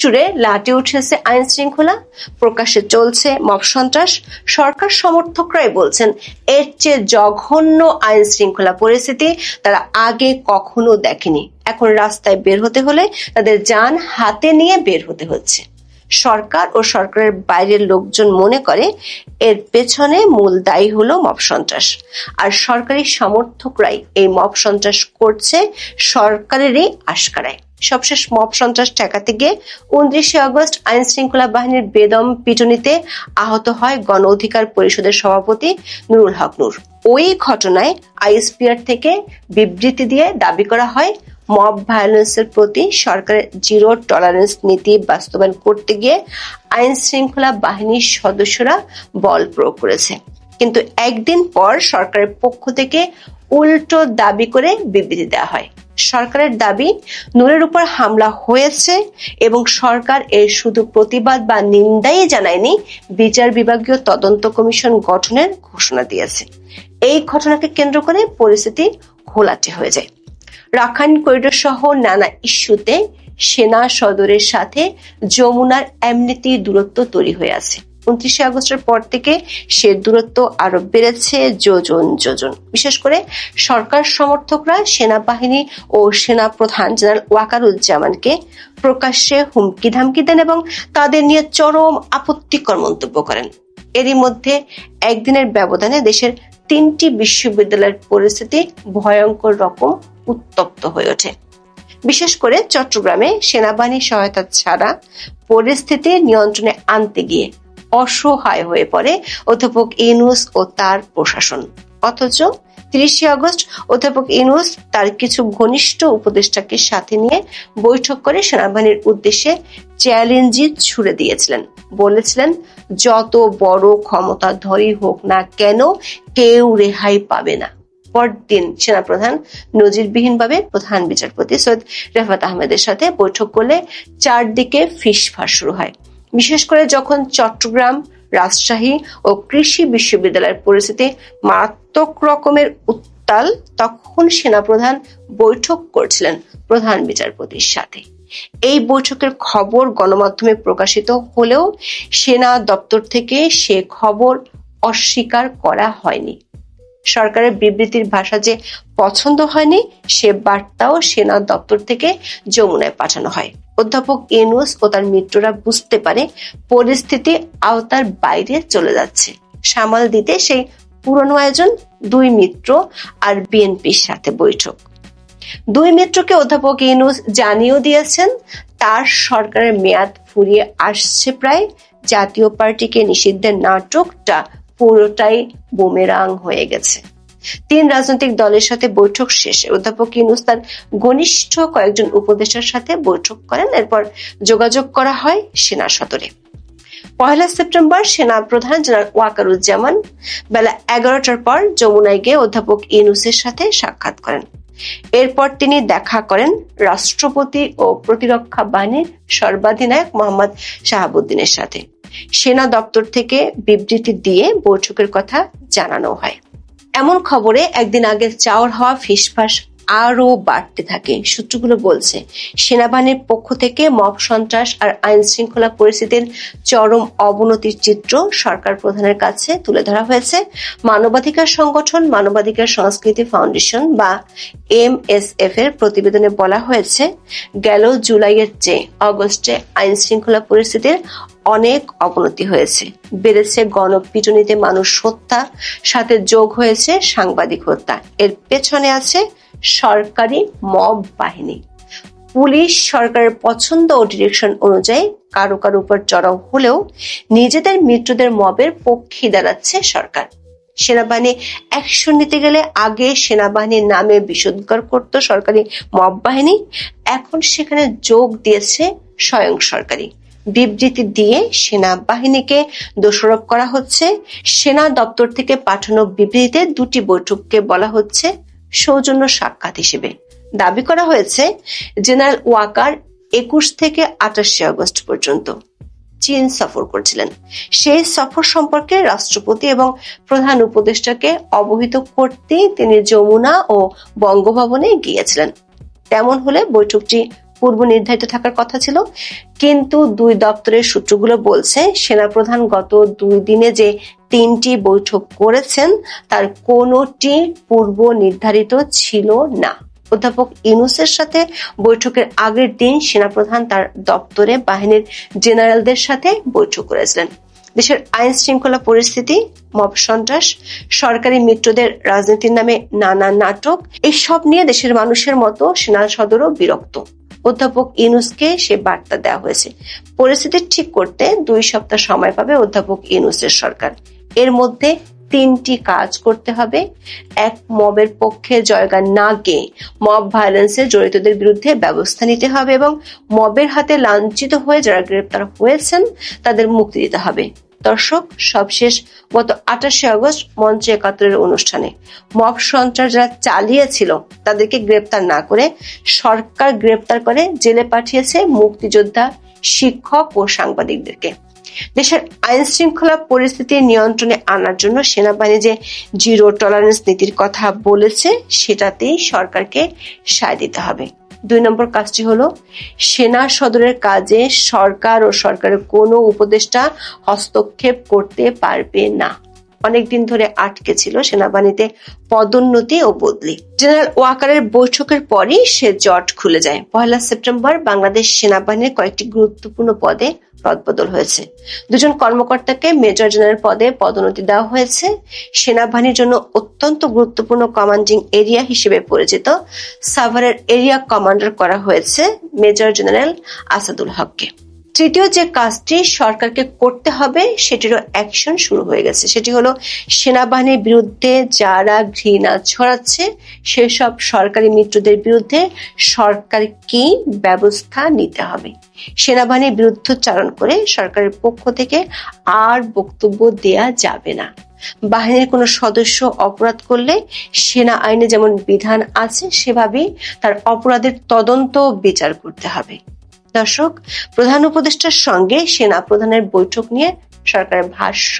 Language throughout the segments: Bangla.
জুড়ে লাটে উঠেছে আইন শৃঙ্খলা প্রকাশ্যে চলছে মব সন্ত্রাস, সরকার সমর্থকরাই বলছেন এর চেয়ে জঘন্য আইন শৃঙ্খলা পরিস্থিতি তারা আগে কখনো দেখেনি। এখন রাস্তায় বের হতে হলে তাদের যান হাতে নিয়ে বের হতে হচ্ছে। সরকার ও সরকারের বাইরের লোকজন মনে করে এর পেছনে মূল দায়ী হলো মব সন্ত্রাস। আর সরকারি সমর্থকরাই এই মব সন্ত্রাস করছে সরকারেরই আশকারায়। সবশেষ মব সন্ত্রাস ঠেকাতে গিয়ে উনত্রিশে আগস্ট আইন শৃঙ্খলা বাহিনীর বেদম পিটুনিতে আহত হয় গণ অধিকার পরিষদের সভাপতি নুরুল হক নূর। ওই ঘটনায় আইএসপিআর থেকে বিবৃতি দিয়ে দাবি করা হয়, মব ভায়োলেন্সের প্রতি সরকারের জিরো টলারেন্স নীতি বাস্তবায়ন করতে গিয়ে আইন শৃঙ্খলা বাহিনীর সদস্যরা বল প্রয়োগ করেছে। কিন্তু একদিন পর সরকারের পক্ষ থেকে উল্টো দাবি করে বিবৃতি দেওয়া হয়। সরকারের দাবি, নূরের উপর হামলা হয়েছে এবং সরকার এর শুধু প্রতিবাদ বা নিন্দাই জানায়নি, বিচার বিভাগীয় তদন্ত কমিশন গঠনের ঘোষণা দিয়েছে। এই ঘটনাকে কেন্দ্র করে পরিস্থিতি ঘোলাটে হয়ে যায়। রাখাইন করিডোর সহ নানা ইস্যুতে সেনা সদরের সাথে যমুনার এমনিতেই দূরত্ব তৈরি হয়ে আছে। উনত্রিশে আগস্টের পর থেকে সে দূরত্ব আরও বেড়েছে, যোজন যোজন। বিশেষ করে সরকার সমর্থকরা, সেনাবাহিনী ও সেনা প্রধান জেনারেল ওয়াকারুজ্জামানকে প্রকাশ্যে হুমকি ধামকি দেন এবং তাদের নিয়ে চরম আপত্তিকর মন্তব্য করেন। এরই মধ্যে একদিনের ব্যবধানে দেশের তিনটি বিশ্ববিদ্যালয়ের পরিস্থিতি ভয়ঙ্কর রকম উত্তপ্ত হয়ে ওঠে। বিশেষ করে চট্টগ্রামে সেনাবাহিনী সহায়তা ছাড়া পরিস্থিতি নিয়ন্ত্রণে আনতে গিয়ে অসহায় হয়ে পড়ে। অধ্যাপক ইনুস ও তার প্রশাসন। অথচ তিরিশে আগস্ট অধ্যাপক ইনুস তার কিছু ঘনিষ্ঠ উপদেষ্টাকে সাথে নিয়ে বৈঠক করে সেনাবাহিনীর উদ্দেশ্যে চ্যালেঞ্জই ছুড়ে দিয়েছিলেন। বলেছিলেন, যত বড় ক্ষমতাধরই হোক না কেন, কেউ রেহাই পাবে না। পরদিন সেনাপ্রধান নজিরবিহীনভাবে প্রধান বিচারপতি সৈয়দ রেফাত আহমেদের সাথে বৈঠক করলে চারদিকে ফিসফাস শুরু হয়। বিশেষ করে যখন চট্টগ্রাম, রাজশাহী ও কৃষি বিশ্ববিদ্যালয়ের পরিস্থিতি মারাত্মক রকমের উত্তাল, তখন সেনাপ্রধান বৈঠক করছিলেন প্রধান বিচারপতির সাথে। এই বৈঠকের খবর গণমাধ্যমে প্রকাশিত হলেও সেনা দপ্তর থেকে সে খবর অস্বীকার করা হয়নি। সরকারের বিবৃতির ভাষা যে পছন্দ হয়নি, সে বার্তাও সেনা দপ্তর থেকে যমুনায় পাঠানো হয়। অধ্যাপক ইনুস ও তার মিত্ররা বুঝতে পারে পরিস্থিতি আওতার বাইরে চলে যাচ্ছে। সামাল দিতে সেই পুরনো আয়োজন দুই মিত্র আর বিএনপির সাথে বৈঠক। দুই মিত্রকে অধ্যাপক ইনুস জানিয়েও দিয়েছেন, তার সরকারের মেয়াদ ফুরিয়ে আসছে প্রায়। জাতীয় পার্টিকে নিষিদ্ধের নাটকটা পুরোটাই বুমেরাং হয়ে গেছে। তিন রাজনৈতিক দলের সাথে বৈঠক শেষে অধ্যাপক ইনুস তার ঘনিষ্ঠ কয়েকজন উপদেষ্টার সাথে বৈঠক করেন। এরপর যোগাযোগ করা হয় সেনা সদরে। পয়লা সেপ্টেম্বর সেনা প্রধান জেনারেল ওয়াকারুজ্জামান বেলা এগারোটার পর যমুনায় গিয়ে অধ্যাপক ইনুসের সাথে সাক্ষাৎ করেন। এরপর তিনি দেখা করেন রাষ্ট্রপতি ও প্রতিরক্ষা বাহিনীর সর্বাধিনায়ক মোহাম্মদ শাহাবুদ্দিনের সাথে। সেনা দপ্তর থেকে বিবৃতি দিয়ে বৈঠকের কথা জানানো হয়। এমন খবরে একদিন আগে চাওয়ার হওয়া ফিসফাস আরও বাড়তে থাকে। সূত্রগুলো বলছে, সেনাবাহিনীর পক্ষ থেকে মব সন্ত্রাস আর আইন শৃঙ্খলা পরিস্থিতির চরম অবনতির চিত্র সরকার প্রধানের কাছে তুলে ধরা হয়েছে। মানবাধিকার সংগঠন, মানবাধিকার সংস্কৃতি ফাউন্ডেশন বা এম এস এফ এর প্রতিবেদনে বলা হয়েছে, গেল জুলাইয়ের চেয়ে অগস্টে আইন শৃঙ্খলা পরিস্থিতির অনেক অবনতি হয়েছে। বেড়েছে গণপিটুনিতে মানুষ হত্যা, সাথে যোগ হয়েছে সাংবাদিক হত্যা। এর পেছনে আছে সরকারি মব বাহিনী। পুলিশ সরকারের পছন্দ ও ডিরেকশন অনুযায়ী কারও কারও উপর চড়াও হলেও নিজেদের মিত্রদের মবের পক্ষে দাঁড়াচ্ছে সরকার। সেনাবাহিনী অ্যাকশন নিতে গেলে আগে সেনাবাহিনীর নামে বিশুদ্ধার করত সরকারি মব বাহিনী। এখন সেখানে যোগ দিয়েছে স্বয়ং সরকারি। বিবৃতি দিয়ে সেনাবাহিনীকে দোষারোপ করা হচ্ছে। সেনা দপ্তর থেকে পাঠানো বিবৃতিতে দুটি বৈঠককে বলা হচ্ছে সৌজন্য সাক্ষাৎ হিসেবে। দাবি করা হয়েছে, জেনারেল ওয়াকার একুশ থেকে আঠাশে আগস্ট পর্যন্ত চীন সফর করছিলেন। সেই সফর সম্পর্কে রাষ্ট্রপতি এবং প্রধান উপদেষ্টাকে অবহিত করতে তিনি যমুনা ও বঙ্গভবনে গিয়েছিলেন। তেমন হলে বৈঠকটি পূর্ব নির্ধারিত থাকার কথা ছিল। কিন্তু দুই দপ্তরের সূত্রগুলো বলছে, সেনাপ্রধান গত দুই দিনে যে তিনটি বৈঠক করেছেন, তার কোনোটি পূর্ব নির্ধারিত ছিল না। অধ্যাপক ইনুসের সাথে বৈঠকের আগের দিন সেনাপ্রধান তার দপ্তরে বাহিনীর জেনারেলদের সাথে বৈঠক করেছিলেন। দেশের আইন শৃঙ্খলা পরিস্থিতি, মব সন্ত্রাস, সরকারি মিত্রদের রাজনীতির নামে নানা নাটক, এসব নিয়ে দেশের মানুষের মতো সেনা সদরও বিরক্ত। অধ্যাপক ইনুসকে সে বার্তা দেওয়া হয়েছে। পরিস্থিতি ঠিক করতে দুই সপ্তাহ সময় পাবে অধ্যাপক ইনুসের সরকার। এর মধ্যে তিনটি কাজ করতে হবে। এক, মবের পক্ষে জয়গান না গিয়ে মব ভায়োলেন্সে জড়িতদের বিরুদ্ধে ব্যবস্থা নিতে হবে এবং মবের হাতে লাঞ্ছিত হয়ে যারা গ্রেপ্তার হয়েছেন, তাদের মুক্তি দিতে হবে। দর্শক, সবশেষ গত আঠাশে আগস্ট মঞ্চে একাত্তরের অনুষ্ঠানে। মব সন্ত্রাস যারা চালিয়েছিল, তাদেরকে গ্রেপ্তার না করে সরকার গ্রেপ্তার করে জেলে পাঠিয়েছে মুক্তিযোদ্ধা, শিক্ষক ও সাংবাদিকদেরকে। দেশের আইন শৃঙ্খলা পরিস্থিতি নিয়ন্ত্রণে আনার জন্য সেনাবাহিনী যে জিরো টলারেন্স নীতির কথা বলেছে, সেটাতেই সরকারকে সায় দিতে হবে। দুই নম্বর কাজটি হলো, সেনা সদরের কাজে সরকার ও সরকারের কোনো উপদেষ্টা হস্তক্ষেপ করতে পারবে না। অনেকদিন ধরে আটকে ছিল সেনাবাহিনীতে পদোন্নতি ও বদলি। জেনারেল ওয়াকারের বৈঠকের পরই সে জট খুলে যায়। পয়লা সেপ্টেম্বর বাংলাদেশ সেনাবাহিনীর কয়েকটি গুরুত্বপূর্ণ পদে রদবদল হয়েছে। দুজন কর্মকর্তাকে মেজর জেনারেল পদে পদোন্নতি দেওয়া হয়েছে। সেনাবাহিনীর জন্য অত্যন্ত গুরুত্বপূর্ণ কমান্ডিং এরিয়া হিসেবে পরিচিত সাভারের এরিয়া কমান্ডার করা হয়েছে মেজর জেনারেল আসাদুল হককে। তৃতীয় যে কাজটি সরকারকে করতে হবে, সেটিরও অ্যাকশন শুরু হয়ে গেছে। সেটি হলো, সেনাবাহিনীর বিরুদ্ধে যারা ঘৃণা ছড়াচ্ছে, সেসব সরকারি মিত্রদের বিরুদ্ধে সরকারকে ব্যবস্থা নিতে হবে? সেনাবাহিনীর বিরুদ্ধচারণ করে সরকারের পক্ষ থেকে আর বক্তব্য দেয়া যাবে না। বাহিনীর কোনো সদস্য অপরাধ করলে, সেনা আইনে যেমন বিধান আছে, সেভাবেই তার অপরাধের তদন্ত বিচার করতে হবে। দর্শক, প্রধান উপদেষ্টার সঙ্গে সেনা প্রধানের বৈঠক নিয়ে সরকারের ভাষ্য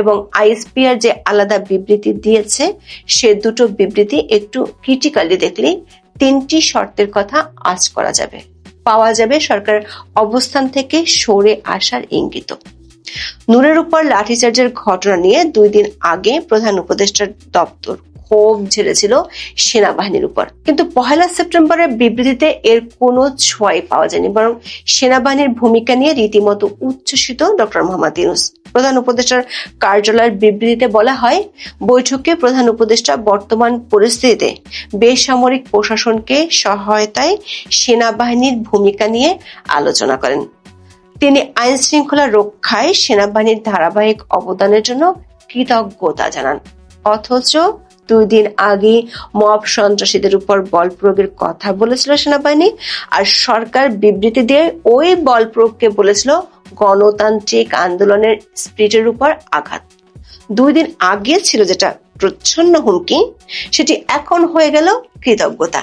এবং আইএসপিআর যে আলাদা বিবৃতি দিয়েছে, সে দুটো বিবৃতি একটু ক্রিটিক্যালি দেখলে তিনটি শর্তের কথা আজ করা যাবে। পাওয়া যাবে সরকারের অবস্থান থেকে সরে আসার ইঙ্গিত। নূরের উপর লাঠিচার্জের ঘটনা নিয়ে দুই দিন আগে প্রধান উপদেষ্টার দপ্তর ক্ষোভ ঝেড়েছিল সেনাবাহিনীর উপর। কিন্তু পহেলা সেপ্টেম্বরের বিবৃতিতে এর কোনো ছোঁয়াই পাওয়া যায়নি, বরং সেনাবাহিনীর ভূমিকা নিয়ে রীতিমতো উচ্ছ্বসিত ডক্টর মোহাম্মদ ইউনুস। প্রধান উপদেষ্টার কার্যালয়ের বিবৃতিতে বলা হয়, বৈঠকে প্রধান উপদেষ্টা বর্তমান পরিস্থিতিতে বেসামরিক প্রশাসনকে সহায়তায় সেনাবাহিনীর ভূমিকা নিয়ে আলোচনা করেন। তিনি আইন শৃঙ্খলা রক্ষায় সেনাবাহিনীর ধারাবাহিক অবদানের জন্য কৃতজ্ঞতা জানান। অথচ দুই দিন আগে মব সন্ত্রাসীদের উপর বল প্রয়োগের কথা বলেছিল সেনাবাহিনী, আর সরকার বিবৃতি দিয়ে ওই বল প্রয়োগকে বলেছিল গণতান্ত্রিক আন্দোলনের স্পিরিটের উপর আঘাত। দুই দিন আগে ছিল যেটা প্রচ্ছন্ন হুমকি, সেটি এখন হয়ে গেল কৃতজ্ঞতা।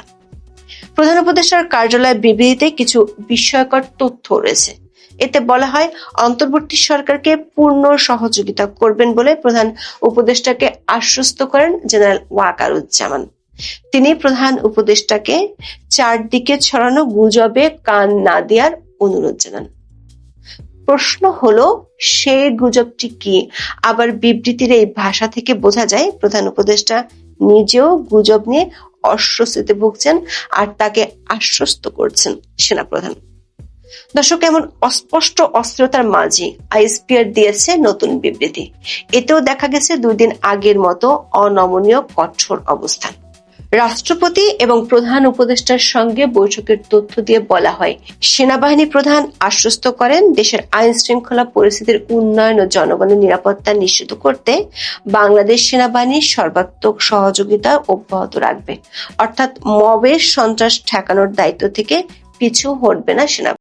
প্রধান উপদেষ্টার কার্যালয় বিবৃতিতে কিছু বিস্ময়কর তথ্য রয়েছে। এতে বলা হয়, অন্তর্বর্তী সরকারকে পূর্ণ সহযোগিতা করবেন বলে প্রধান উপদেষ্টাকে আশ্বস্ত করেন জেনারেল ওয়াকারুজ্জামান। তিনি প্রধান উপদেষ্টাকে চারদিকে ছড়ানো গুজবে কান না দেওয়ার অনুরোধ জানান। প্রশ্ন হলো সেই গুজবটি কি? আবার বিবৃতির এই ভাষা থেকে বোঝা যায়, প্রধান উপদেষ্টা নিজেও গুজব নিয়ে অস্বস্তিতে ভুগছেন আর তাকে আশ্বস্ত করছেন সেনাপ্রধান। দর্শক, এমন অস্পষ্ট অস্থিরতার মাঝে আইএসপিআর দিয়েছে নতুন বিবৃতি। এতেও দেখা গেছে দুই দিন আগের মতো অনমনীয়, কঠোর অবস্থান। রাষ্ট্রপতি এবং প্রধান উপদেষ্টার সঙ্গে বৈঠকের তথ্য দিয়ে বলা হয়, সেনাবাহিনী প্রধান আশ্বস্ত করেন দেশের আইন শৃঙ্খলা পরিস্থিতির উন্নয়ন ও জনগণের নিরাপত্তা নিশ্চিত করতে বাংলাদেশ সেনাবাহিনীর সর্বাত্মক সহযোগিতা অব্যাহত রাখবে। অর্থাৎ মবের সন্ত্রাস ঠেকানোর দায়িত্ব থেকে পিছু হটবে না সেনা